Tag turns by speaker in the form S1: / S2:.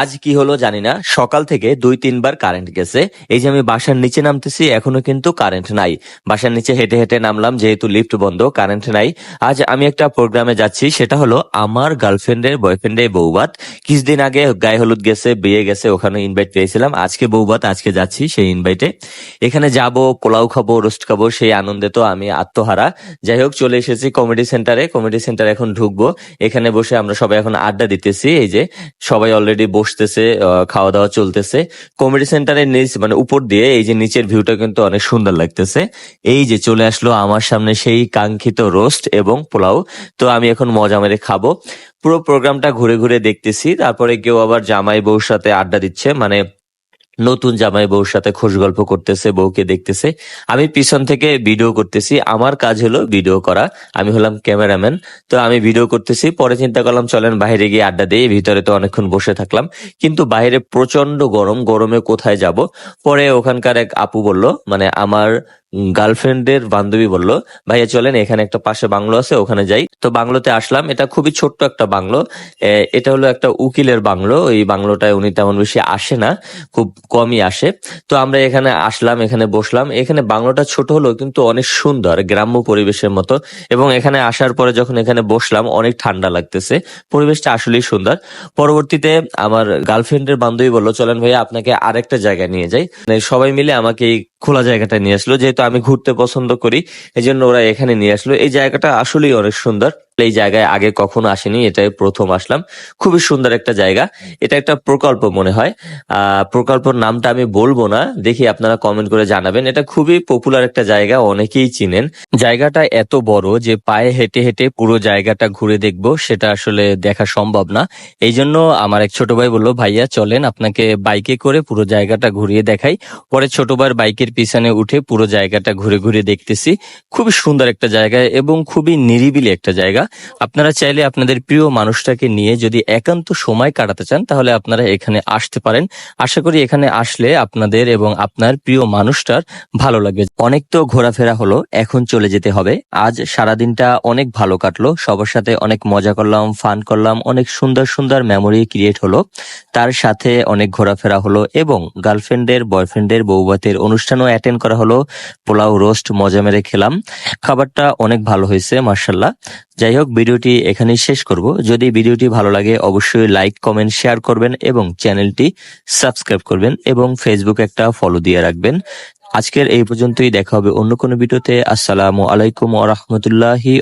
S1: আজ কি হলো জানি না। সকাল থেকে দুই, তিনবার কারেন্ট গেছে। এই যে আমি বাসার নিচে নামতেছি, এখনও কিন্তু কারেন্ট নাই। বাসার নিচে হেঁটে হেঁটে নামলাম, যেহেতু লিফট বন্ধ কারেন্ট নাই। আজ আমি একটা প্রোগ্রামে যাচ্ছি, সেটা হলো আমার গার্লফ্রেন্ডের বয়ফ্রেন্ডের বৌবাত কিছুদিন আগে গায়ে হলুদ গেছে, বিয়ে গেছে, ওখানে ইনভাইট পেয়েছিলাম। আজকে বৌবাত আজকে যাচ্ছি সেই ইনভাইটে এখানে যাব, পোলাও খাব রোস্ট খাব, সেই আনন্দে তো আমি আত্মহারা। যাই হোক, চলে এসেছি কমেডি সেন্টারে কমেডি সেন্টারে এখন ঢুকবো। এখানে বসে আমরা সবাই এখন আড্ডা দিতেছি, এই যে সবাই অলরেডি বসতেছে খাওয়া দাওয়া চলতেছে। কমেডি সেন্টারের নিচ মানে উপর দিয়ে এই যে নিচের ভিউটা কিন্তু অনেক সুন্দর লাগতেছে। এই যে চলে আসলো আমার সামনে সেই কাঙ্ক্ষিত রোস্ট এবং পোলাও। তো আমি এখন মজা মেরে খাব। পুরো প্রোগ্রামটা ঘুরে ঘুরে দেখতেছি। তারপরে কেউ আবার জামাই বউর সাথে আড্ডা দিচ্ছে। মানে নতুন জামাই বউর সাথে খোশ গল্প করতেছে, বউকে দেখতেছে। আমি পিছন থেকে ভিডিও করতেছি। আমার কাজ হলো ভিডিও করা। আমি হলাম ক্যামেরাম্যান। তো আমি ভিডিও করতেছি। পরে চিন্তা করলাম, চলেন বাইরে গিয়ে আড্ডা দিয়ে ভিতরে তো অনেকক্ষণ বসে থাকলাম। কিন্তু বাইরে প্রচণ্ড গরম। গরমে কোথায় যাব? পরে ওখানকার এক আপু বলল মানে আমার গার্লফ্রেন্ডের বান্ধবী বলল, ভাইয়া, চলেন, এখানে একটা পাশে বাংলো আছে, ওখানে যাই। তো বাংলোতে আসলাম। এটা খুবই ছোট্ট একটা বাংলো। এটা হলো একটা উকিলের বাংলো। এই বাংলোটায় উনি তেমন বেশি আসে না, খুব কমই আসে। তো আমরা এখানে আসলাম, এখানে বসলাম। এখানে বাংলোটা ছোট হলো কিন্তু অনেক সুন্দর, গ্রাম্য পরিবেশের মতো। এবং এখানে আসার পরে যখন এখানে বসলাম, অনেক ঠান্ডা লাগতেছে। পরিবেশটা আসলেই সুন্দর। পরবর্তীতে আমার গার্লফ্রেন্ডের বান্ধবী বলল, চলেন ভাইয়া, আপনাকে আরেকটা জায়গায় নিয়ে যাই। মানে সবাই মিলে আমাকে এই খোলা জায়গাটা নিয়ে আসলো, যেহেতু আমি ঘুরতে পছন্দ করি এই জন্য ওরা এখানে নিয়ে আসলো। এই জায়গাটা আসলেই অনেক সুন্দর। এই জায়গায় আগে কখনো আসেনি, এটাই প্রথম আসলাম। খুবই সুন্দর একটা জায়গা। এটা একটা প্রকল্প মনে হয়। প্রকল্পের নামটা আমি বলব না, দেখি আপনারা কমেন্ট করে জানাবেন। এটা খুবই পপুলার একটা জায়গা, অনেকেই চিনেন। জায়গাটা এত বড় যে পায়ে হেঁটে হেঁটে পুরো জায়গাটা ঘুরে দেখব, সেটা আসলে দেখা সম্ভব না। এই জন্য আমার এক ছোট ভাই বলল, ভাইয়া, চলেন, আপনাকে বাইকে করে পুরো জায়গাটা ঘুরিয়ে দেখাই। পরে ছোট ভাইয়ের বাইকের পিছনে উঠে পুরো জায়গাটা ঘুরে ঘুরে দেখতেছি। খুবই সুন্দর একটা জায়গা এবং খুবই নিরিবিলি একটা জায়গা। আপনারা চাইলে আপনাদের প্রিয় মানুষটাকে নিয়ে যদি একান্ত সময় কাটাতে চান, তাহলে আপনারা এখানে আসতে পারেন। আশা করি এখানে আসলে আপনাদের এবং আপনার প্রিয় মানুষটার ভালো লাগবে। অনেক তো ঘোরাফেরা হলো, এখন চলে যেতে হবে। আজ সারাদিনটা অনেক ভালো কাটলো, সবার সাথে অনেক মজা করলাম, ফান করলাম, অনেক সুন্দর সুন্দর মেমোরি ক্রিয়েট হলো। তার সাথে অনেক ঘোরাফেরা হলো এবং গার্লফ্রেন্ডের বয়ফ্রেন্ডের বৌবাতের অনুষ্ঠানও অ্যাটেন্ড করা হলো। পোলাও রোস্ট মজা মেরে খেলাম। খাবারটা অনেক ভালো হয়েছে মার্শাল্লাহ যাই হোক ভিডিওটি এখানেই শেষ করব। যদি ভিডিওটি ভালো লাগে, অবশ্যই লাইক, কমেন্ট, শেয়ার করবেন এবং চ্যানেলটি সাবস্ক্রাইব করবেন এবং ফেসবুক একটা ফলো দিয়ে রাখবেন। আজকের এই পর্যন্তই, দেখা হবে অন্য কোনো ভিডিওতে। আসসালামু আলাইকুম ওয়া রাহমাতুল্লাহি